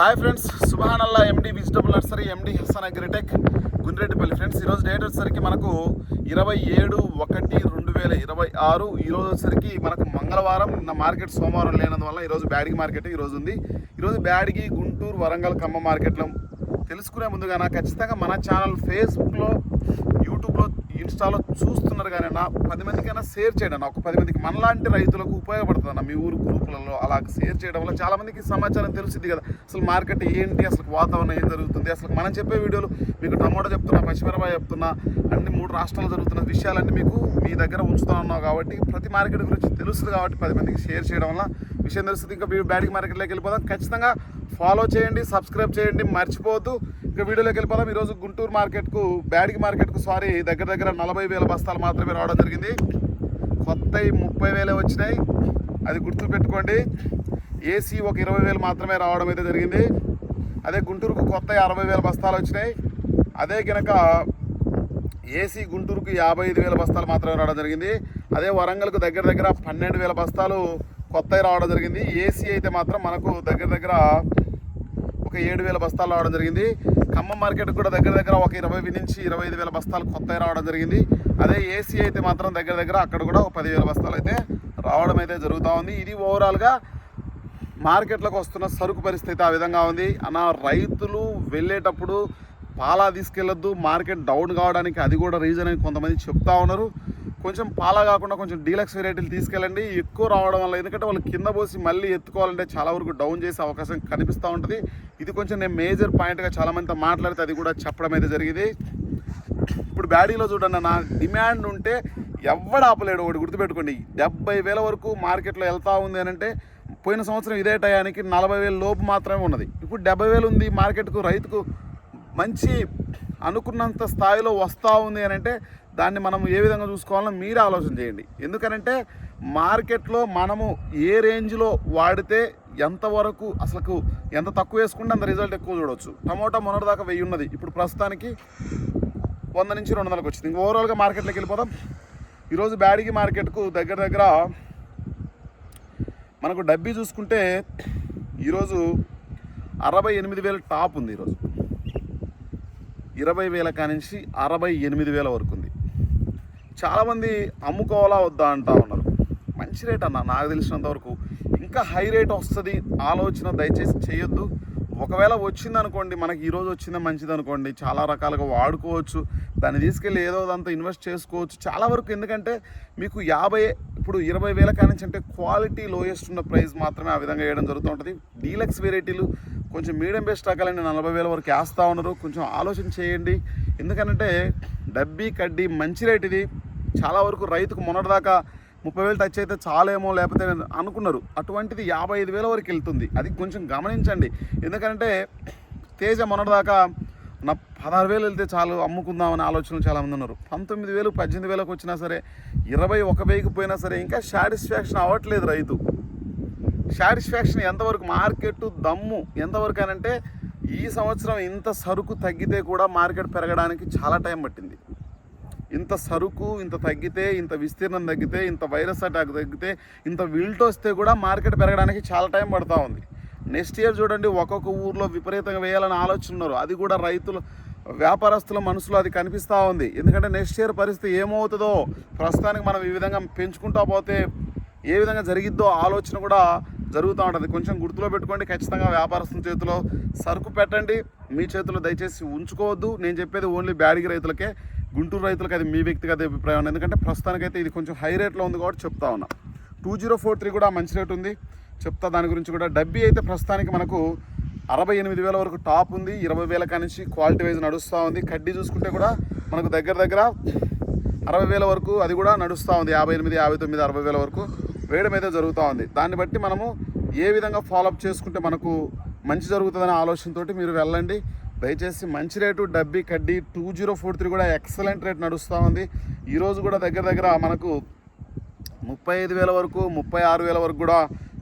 Hi friends సుభానల్లా MD vegetable nursery MD Hasan agritech Gundreddipalli. Friends ఈరోజు date వచ్చేసరికి మనకు ఇరవై ఏడు ఒకటి రెండు వేల ఇరవై ఆరు. ఈరోజు వచ్చేసరికి మనకు మంగళవారం నిన్న మార్కెట్ సోమవారం లేనందువల్ల ఈరోజు బ్యాడిగి మార్కెట్ ఈరోజు ఉంది. ఈరోజు బ్యాడిగి గుంటూరు వరంగల్ ఖమ్మ మార్కెట్లో తెలుసుకునే ముందుగా నా ఖచ్చితంగా మన ఛానల్ ఫేస్బుక్లో యూట్యూబ్లో ఇన్స్టాలో చూస్తున్నారు కానీ నా పది మందికైనా షేర్ చేయడం ఒక పది మందికి మనలాంటి రైతులకు ఉపయోగపడుతుంది అన్న. మీ ఊరు గ్రూపులలో అలా షేర్ చేయడం వల్ల చాలామందికి సమాచారం తెలుస్తుంది కదా. అసలు మార్కెట్ ఏంటి అసలు వాతావరణం ఏం జరుగుతుంది అసలు మనం చెప్పే వీడియోలు మీకు టమోటా చెప్తున్నా పచ్చిమిరపాయ చెప్తున్నా అన్ని మూడు రాష్ట్రాల్లో జరుగుతున్న విషయాలన్నీ మీకు మీ దగ్గర ఉంచుతున్నావు కాబట్టి ప్రతి మార్కెట్ గురించి తెలుస్తుంది కాబట్టి పది మందికి షేర్ చేయడం వల్ల విషయం తెలుస్తుంది. ఇంకా బ్యాడికి మార్కెట్లోకి వెళ్ళిపోదాం. ఖచ్చితంగా ఫాలో చేయండి సబ్స్క్రైబ్ చేయండి. మర్చిపోవద్దు. ఇంకా వీడియోలోకి వెళ్ళిపోదాం. ఈరోజు గుంటూరు మార్కెట్కు బ్యాడిగి మార్కెట్కు సారీ దగ్గర దగ్గర నలభై వేల బస్తాలు మాత్రమే రావడం జరిగింది. కొత్త ముప్పై వేలే వచ్చినాయి. అది గుర్తు పెట్టుకోండి ఏసీ ఒక ఇరవై వేలు మాత్రమే రావడం అయితే జరిగింది. అదే గుంటూరుకు కొత్త అరవై వేల బస్తాలు వచ్చినాయి. అదే కనుక ఏసీ గుంటూరుకు యాభై ఐదు వేల బస్తాలు మాత్రమే రావడం జరిగింది. అదే వరంగల్కు దగ్గర దగ్గర పన్నెండు వేల బస్తాలు కొత్తవి రావడం జరిగింది. ఏసీ అయితే మాత్రం మనకు దగ్గర దగ్గర ఒక ఏడు వేల బస్తాలు రావడం జరిగింది. ఖమ్మం మార్కెట్ కూడా దగ్గర దగ్గర ఒక ఇరవై నుంచి ఇరవై ఐదు వేల బస్తాలు కొత్త రావడం జరిగింది. అదే ఏసీ అయితే మాత్రం దగ్గర దగ్గర అక్కడ కూడా ఒక పదివేల బస్తాలు అయితే రావడం అయితే జరుగుతూ ఉంది. ఇది ఓవరాల్గా మార్కెట్లోకి వస్తున్న సరుకు పరిస్థితి ఆ విధంగా ఉంది. అన్న రైతులు వెళ్ళేటప్పుడు పాలా తీసుకెళ్ళొద్దు మార్కెట్ డౌన్ కావడానికి అది కూడా రీజన్ అని కొంతమంది చెప్తా ఉన్నారు. కొంచెం పాలా కాకుండా కొంచెం డీలక్స్ వెరైటీలు తీసుకెళ్ళండి. ఎక్కువ రావడం వల్ల ఎందుకంటే వాళ్ళు కింద పోసి మళ్ళీ ఎత్తుకోవాలంటే చాలా వరకు డౌన్ చేసే అవకాశం కనిపిస్తూ ఉంటుంది. ఇది కొంచెం నేను మేజర్ పాయింట్గా చాలామందితో మాట్లాడితే అది కూడా చెప్పడం అయితే జరిగింది. ఇప్పుడు బ్యాడీలో చూడండి నా డిమాండ్ ఉంటే ఎవడ ఆపలేడు ఒకటి గుర్తుపెట్టుకోండి. డెబ్బై వేల వరకు మార్కెట్లో వెళ్తూ ఉంది అని అంటే పోయిన సంవత్సరం ఇదే టయానికి నలభై వేల లోపు మాత్రమే ఉన్నది. ఇప్పుడు డెబ్బై వేలు ఉంది మార్కెట్కు రైతుకు మంచి అనుకున్నంత స్థాయిలో వస్తూ ఉంది అని అంటే దాన్ని మనం ఏ విధంగా చూసుకోవాలో మీరు ఆలోచన చేయండి. ఎందుకనంటే మార్కెట్లో మనము ఏ రేంజ్లో వాడితే ఎంతవరకు అసలు ఎంత తక్కువ వేసుకుంటే అంత రిజల్ట్ ఎక్కువ చూడవచ్చు టమోటా మొన్నటిదాకా వెయ్యి ఉన్నది. ఇప్పుడు ప్రస్తుతానికి వంద నుంచి రెండు వందలకు వచ్చింది. ఇంకా ఓవరాల్గా మార్కెట్లోకి వెళ్ళిపోదాం. ఈరోజు బ్యాడిగి మార్కెట్కు దగ్గర దగ్గర మనకు డబ్బీ చూసుకుంటే ఈరోజు అరవై ఎనిమిది వేల టాప్ ఉంది ఈరోజు. ఇరవై వేల కానించి అరవై ఎనిమిది వేల వరకు ఉంది. చాలామంది అమ్ముకోవాలా వద్దా అంటా ఉన్నారు. మంచి రేట్ అన్న నాకు తెలిసినంత వరకు. ఇంకా హై రేట్ వస్తుంది ఆలోచన దయచేసి చేయొద్దు. ఒకవేళ వచ్చింది అనుకోండి మనకి ఈరోజు వచ్చిందే మంచిది అనుకోండి చాలా రకాలుగా వాడుకోవచ్చు. దాన్ని తీసుకెళ్ళి ఏదో దాంతో ఇన్వెస్ట్ చేసుకోవచ్చు. చాలా వరకు ఎందుకంటే మీకు యాభై ఇప్పుడు ఇరవై వేల కానించి అంటే క్వాలిటీ లోయెస్ట్ ఉన్న ప్రైస్ మాత్రమే ఆ విధంగా వేయడం జరుగుతూ ఉంటుంది. డీలక్స్ వెరైటీలు కొంచెం మీడియం బెస్ట్ రకాలని నలభై వేల వరకు వేస్తూ ఉన్నారు. కొంచెం ఆలోచన చేయండి. ఎందుకంటే డబ్బీ కడ్డీ మంచి రేట్ ఇది. చాలా వరకు రైతుకు మొన్నటిదాకా ముప్పై వేలు టచ్ అయితే చాలేమో లేకపోతే అనుకున్నారు. అటువంటిది యాభై ఐదు వేల వరకు వెళ్తుంది. అది కొంచెం గమనించండి. ఎందుకంటే తేజ మొన్నటిదాకా నా పదహారు వేలు వెళ్తే చాలు అమ్ముకుందామనే ఆలోచనలు చాలామంది ఉన్నారు. పంతొమ్మిది వేలు పద్దెనిమిది వేలకు వచ్చినా సరే ఇరవై ఒక వేయికి పోయినా సరే ఇంకా సాటిస్ఫాక్షన్ అవ్వట్లేదు రైతు. సాటిస్ఫాక్షన్ ఎంతవరకు మార్కెట్ దమ్ము ఎంతవరకు అని అంటే ఈ సంవత్సరం ఇంత సరుకు తగ్గితే కూడా మార్కెట్ పెరగడానికి చాలా టైం పట్టింది. ఇంత సరుకు ఇంత తగ్గితే ఇంత విస్తీర్ణం తగ్గితే ఇంత వైరస్ అటాక్ తగ్గితే ఇంత విల్ట్ వస్తే కూడా మార్కెట్ పెరగడానికి చాలా టైం పడుతూ ఉంది. నెక్స్ట్ ఇయర్ చూడండి ఒక్కొక్క ఊర్లో విపరీతంగా వేయాలని ఆలోచన ఉన్నారు. అది కూడా రైతులు వ్యాపారస్తుల మనసులో అది కనిపిస్తూ ఉంది. ఎందుకంటే నెక్స్ట్ ఇయర్ పరిస్థితి ఏమవుతుందో ప్రస్తుతానికి మనం ఈ విధంగా పెంచుకుంటా పోతే ఏ విధంగా జరిగిద్దో ఆలోచన కూడా జరుగుతూ ఉంటుంది. కొంచెం గుర్తులో పెట్టుకోండి ఖచ్చితంగా వ్యాపారస్తుల చేతిలో సరుకు పెట్టండి. మీ చేతిలో దయచేసి ఉంచుకోవద్దు. నేను చెప్పేది ఓన్లీ బ్యాడిగి రైతులకే. గుంటూరు రైతులకు అది మీ వ్యక్తిగత అభిప్రాయం ఎందుకంటే ప్రస్తుతానికైతే ఇది కొంచెం హై రేట్లో ఉంది కాబట్టి చెప్తా ఉన్నా. టూ జీరో ఫోర్ త్రీ కూడా మంచి రేట్ ఉంది. చెప్తా దాని గురించి కూడా డబ్బీ అయితే ప్రస్తుతానికి మనకు అరవై ఎనిమిది వేల వరకు టాప్ ఉంది. ఇరవై వేల కానించి క్వాలిటీ వైజ్ నడుస్తూ ఉంది. కడ్డీ చూసుకుంటే కూడా మనకు దగ్గర దగ్గర అరవై వేల వరకు అది కూడా నడుస్తూ ఉంది. యాభై ఎనిమిది యాభై తొమ్మిది అరవై వేల వరకు వేయడం అయితే జరుగుతూ ఉంది. దాన్ని బట్టి మనము ఏ విధంగా ఫాలోఅప్ చేసుకుంటే మనకు మంచి జరుగుతుందనే ఆలోచనతోటి మీరు వెళ్ళండి. దయచేసి మంచి రేటు డబ్బీ కడ్డీ టూ జీరో ఫోర్ త్రీ కూడా ఎక్సలెంట్ రేట్ నడుస్తూ ఉంది. ఈరోజు కూడా దగ్గర దగ్గర మనకు ముప్పై ఐదు వేల వరకు ముప్పై ఆరు వేల వరకు కూడా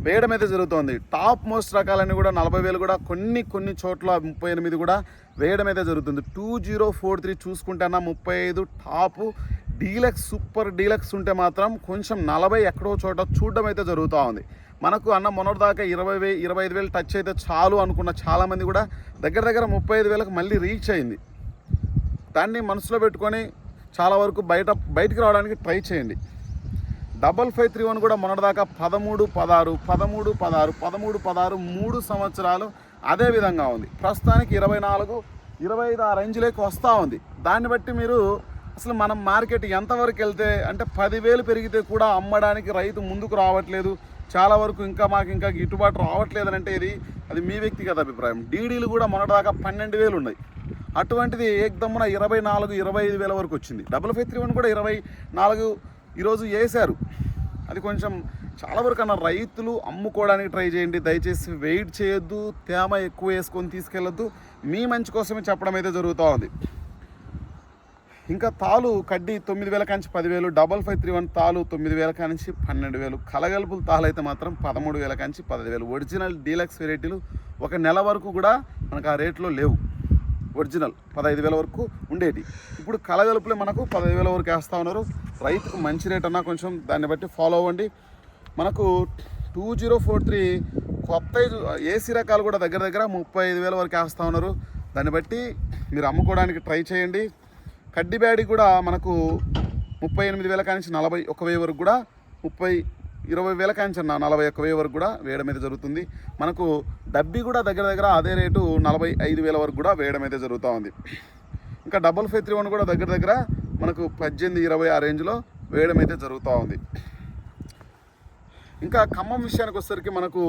వేయడం అయితే జరుగుతుంది. టాప్ మోస్ట్ రకాలన్నీ కూడా నలభై వేలు కూడా కొన్ని కొన్ని చోట్ల ముప్పై ఎనిమిది కూడా వేయడం అయితే జరుగుతుంది. టూ జీరో ఫోర్ త్రీ చూసుకుంటేనా ముప్పై ఐదు టాపు డీలక్స్ సూపర్ డీలక్స్ ఉంటే మాత్రం కొంచెం నలభై ఎక్కడో చోట చూడడం అయితే జరుగుతూ ఉంది. మనకు అన్న మొన్నటిదాకా ఇరవై వే ఇరవై ఐదు వేలు టచ్ అయితే చాలు అనుకున్న చాలామంది కూడా దగ్గర దగ్గర ముప్పై ఐదు వేలకు మళ్ళీ రీచ్ అయింది. దాన్ని మనసులో పెట్టుకొని చాలా వరకు బయట బయటికి రావడానికి ట్రై చేయండి. డబల్ ఫైవ్ త్రీ వన్ కూడా మొన్నటిదాకా పదమూడు పదహారు పదమూడు పదహారు పదమూడు పదహారు మూడు సంవత్సరాలు అదే విధంగా ఉంది. ప్రస్తుతానికి ఇరవై నాలుగు ఇరవై ఐదు ఆ రేంజ్లోకి వస్తూ ఉంది. దాన్ని బట్టి మీరు అసలు మనం మార్కెట్ ఎంతవరకు వెళ్తే అంటే పదివేలు పెరిగితే కూడా అమ్మడానికి రైతు ముందుకు రావట్లేదు. చాలా వరకు ఇంకా మాకు ఇంకా గిట్టుబాటు రావట్లేదు అంటే ఇది అది మీ వ్యక్తిగత అభిప్రాయం. డీడీలు కూడా మొన్నటిదాకా పన్నెండు వేలు ఉన్నాయి. అటువంటిది ఏకదమ్మున ఇరవై నాలుగు ఇరవై ఐదు వేల వరకు వచ్చింది. డబుల్ ఫైవ్ త్రీ వన్ కూడా ఇరవై నాలుగు ఈరోజు వేశారు. అది కొంచెం చాలా వరకు అన్న రైతులు అమ్ముకోవడానికి ట్రై చేయండి. దయచేసి వెయిట్ చేయొద్దు తేమ ఎక్కువ వేసుకొని తీసుకెళ్ళొద్దు. మీ మంచి కోసమే చెప్పడం అయితే జరుగుతూ ఉంది. ఇంకా తాలు కడ్డీ తొమ్మిది వేల కాంచి పదివేలు డబల్ ఫైవ్ త్రీ వన్ తాలు తొమ్మిది వేల కాంచి పన్నెండు వేలు కలగలుపులు తాలు అయితే మాత్రం పదమూడు వేల కాంచి పదిహేను వేలు ఒరిజినల్ డీలక్స్ వెరైటీలు ఒక నెల వరకు కూడా మనకు ఆ రేట్లో లేవు. ఒరిజినల్ పదహైదు వేల వరకు ఉండేది. ఇప్పుడు కలగలుపులే మనకు పదహైదు వేల వరకు వేస్తూ ఉన్నారు. రైతుకు మంచి రేట్ అన్నా కొంచెం దాన్ని బట్టి ఫాలో అవ్వండి. మనకు టూ జీరో ఫోర్ త్రీ కొత్త ఏసీ రకాలు కూడా దగ్గర దగ్గర ముప్పై ఐదు వేల వరకు వేస్తూ ఉన్నారు. దాన్ని బట్టి మీరు అమ్ముకోవడానికి ట్రై చేయండి. కడ్డీ బ్యాడి కూడా మనకు ముప్పై ఎనిమిది వేల కానించి నలభై ఒక వెయ్యి వరకు కూడా ముప్పై ఇరవై వేల కానించి అన్న నలభై ఒక వెయ్యి వరకు కూడా వేయడం అయితే జరుగుతుంది. మనకు డబ్బి కూడా దగ్గర దగ్గర అదే రేటు నలభై ఐదు వేల వరకు కూడా వేయడం అయితే జరుగుతూ ఉంది. ఇంకా డబల్ ఫైవ్ త్రీ వన్ కూడా దగ్గర దగ్గర మనకు పద్దెనిమిది ఇరవై ఆ రేంజ్లో వేయడం అయితే జరుగుతూ ఉంది. ఇంకా ఖమ్మం విషయానికి వచ్చేసరికి మనకు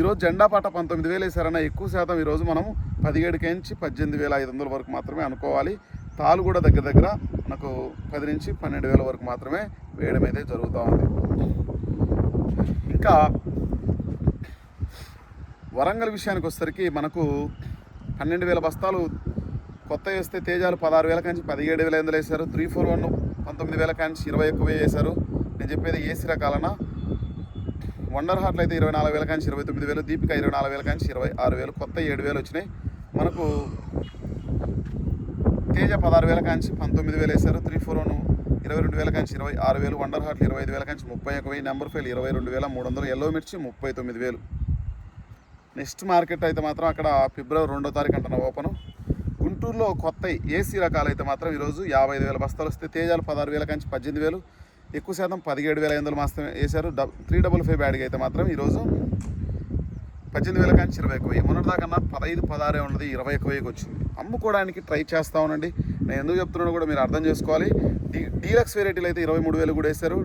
ఈరోజు జెండా పాట పంతొమ్మిది వేలు వేసారన్న ఎక్కువ శాతం ఈరోజు మనం పదిహేడుకేంచి పద్దెనిమిది వేల ఐదు వందల వరకు మాత్రమే అనుకోవాలి. తాలు కూడా దగ్గర దగ్గర మనకు పది నుంచి పన్నెండు వేల వరకు మాత్రమే వేయడం అయితే జరుగుతూ ఉంది. ఇంకా వరంగల్ విషయానికి వచ్చేసరికి మనకు పన్నెండు వేల బస్తాలు కొత్త వేస్తే తేజాలు పదహారు వేల కాంచి పదిహేడు వేల ఎందులో వేశారు. త్రీ ఫోర్ వన్ పంతొమ్మిది వేల కాంచి ఇరవై ఎక్కువ వేశారు. నేను చెప్పేది ఏసీ రకాలన వండర్ హార్ట్లు అయితే ఇరవై నాలుగు వేల కాంచి ఇరవై తొమ్మిది వేలు దీపిక ఇరవై నాలుగు వేల కాంచి ఇరవై ఆరు వేలు కొత్త ఏడు వేలు వచ్చినాయి. మనకు తేజ పదహారు వేల కాంచి పంతొమ్మిది వేలు వేశారు. త్రీ ఫోర్ వన్ ఇరవై రెండు వేల కాంచి ఇరవై ఆరు వేలు. వండర్ హార్ట్లు ఇరవై ఐదు వేల కాంచి ముప్పై ఒక వెయ్యి. నెంబర్ ఫైల్ ఇరవై రెండు వేల మూడు వందలు. ఎల్లో మిర్చి ముప్పై తొమ్మిది వేలు. నెక్స్ట్ మార్కెట్ అయితే మాత్రం అక్కడ ఫిబ్రవరి రెండో తారీఖు అంటున్న ఓపెన్. గుంటూరులో కొత్త ఏసీ రకాలు అయితే మాత్రం ఈరోజు యాభై ఐదు వేల బస్తాలు వస్తే తేజాలు పదహారు వేల కాంచి పద్దెనిమిది వేలు. ఎక్కువ శాతం పదిహేడు వేల ఐదు వందలు మాత్రమే వేశారు. డబ్ త్రీ డబుల్ ఫైవ్ బ్యాడ్గా అయితే మాత్రం ఈరోజు పద్దెనిమిది వేల కానీ ఇరవై ఎక్కువ. మొన్నటి దాకా పదహైదు పదహారే ఉన్నది ఇరవై ఎక్కువకి వచ్చింది. అమ్ముకోవడానికి ట్రై చేస్తా ఉండండి. నేను ఎందుకు చెప్తున్నాను కూడా మీరు అర్థం చేసుకోవాలి. డీ డీలక్స్ వెరైటీలు అయితే ఇరవై మూడు వేలు కూడా వేశారు.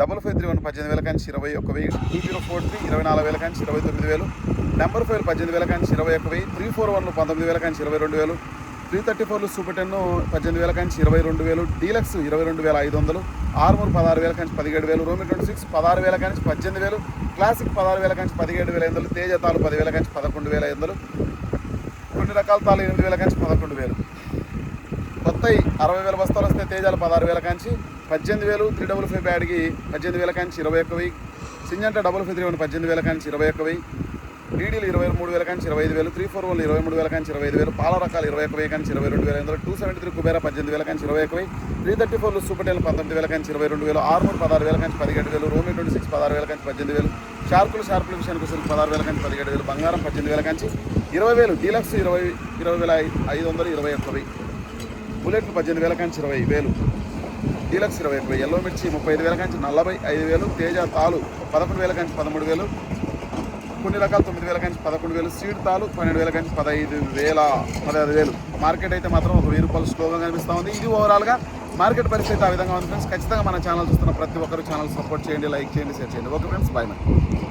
డబల్ ఫైవ్ త్రీ వన్ పద్దెనిమిది వేల కానీ ఇరవై ఒక వెయ్యి. టూ జీరో ఫోర్ త్రీ ఇరవై నాలుగు వేల కానీ ఇరవై తొమ్మిది వేలు. నెంబర్ ఫైవ్ పద్దెనిమిది వేల కానీ ఇరవై ఒక వెయ్యి. త్రీ ఫోర్ వన్లు పంతొమ్మిది వేల కానీ ఇరవై రెండు వేలు. త్రీ థర్టీ ఫోర్లు సూపర్ టెన్ పద్దెనిమిది వేల కంచి ఇరవై రెండు వేలు డీలక్స్ ఇరవై రెండు వేల ఐదు వందలు ఆర్మూర్ పదహారు వేల కంచి పదిహేడు వేలు రోమి ట్వంటీ సిక్స్ పదహారు వేల కంచి పద్దెనిమిది వేలు క్లాసిక్ పదహారు వేల కంచి పదిహేడు వేల ఐదు వందలు తేజ తాలు పదివేల కంచి పదకొండు వేల ఐదు వందలు కొన్ని రకాల తాలు ఎనిమిది వేల కంచి పదకొండు వేలు. కొత్త అరవై వేల బస్తాలు వస్తే తేజాలు పదహారు వేల కంచి పద్దెనిమిది వేలు త్రీ డబుల్ ఫైవ్ బ్యాడ్కి పద్దెనిమిది వేల కంచి ఇరవై ఒక్క వెయ్యి Syngenta double five three one పద్దెనిమిది వేల కంచి ఇరవై ఒక్క వెయ్యి డీడీలు ఇరవై మూడు వేల కానీ ఇరవై ఐదు వేలు త్రీ ఫోర్ వన్లు ఇరవై మూడు వేల కానీ ఇరవై ఐదు వేలు పాల రకాలు ఇరవై ఒక వెయ్యి కానీ ఇరవై రెండు వేల ఐదు టూ సెవెంటీ త్రీ కుబేరా పద్దెనిమిది వేల కానీ ఇరవై ఒక్క వెయ్యి త్రీ థర్టీ ఫోర్లు సూపర్ టెన్ పంతొమ్మిది వేల కానీ ఇరవై రెండు వేలు ఆర్మూర్ పదహారు వేల కానీ పదిహేడు వేలు రోమి ట్వంటీ సిక్స్ పదహారు వేల కానీ పద్దెనిమిది వేలు షార్పులు షార్పుల విషయానికి వస్తుంది పదహారు వేల కానీ పదిహేడు వేలు బంగారం పద్దెనిమిది వేల కానీ ఇరవై వేలు డీలక్స్ ఇరవై ఇరవై వేల ఐదు వందలు ఇరవై ఒక్క వెయ్యి బుల్లెట్లు పద్దెనిమిది వేల కానీ ఇరవై వేలు డీలక్స్ ఇరవై ఒక్క ఎల్లో మిర్చి ముప్పై ఐదు వేల కానీ నలభై ఐదు వేలు తేజ తాలు పదకొండు వేల కానీ పదమూడు వేలు కొన్ని రకాలు తొమ్మిది వేల కానీ పదకొండు వేలు సీడ్ తాలు పన్నెండు వేల కానీ పదహైదు వేల పదహైదు వేలు. మార్కెట్ అయితే మాత్రం ఒక వెయ్యి రూపాయలు స్లోగా కనిపిస్తూ ఉంది. ఇది ఓవరాల్గా మార్కెట్ పరిస్థితి ఆ విధంగా ఉంది ఫ్రెండ్స్. ఖచ్చితంగా మన ఛానల్ చూస్తున్న ప్రతి ఒక్కరు ఛానల్ సపోర్ట్ చేయండి లైక్ చేయండి షేర్ చేయండి. Okay friends. బాయ్ మరి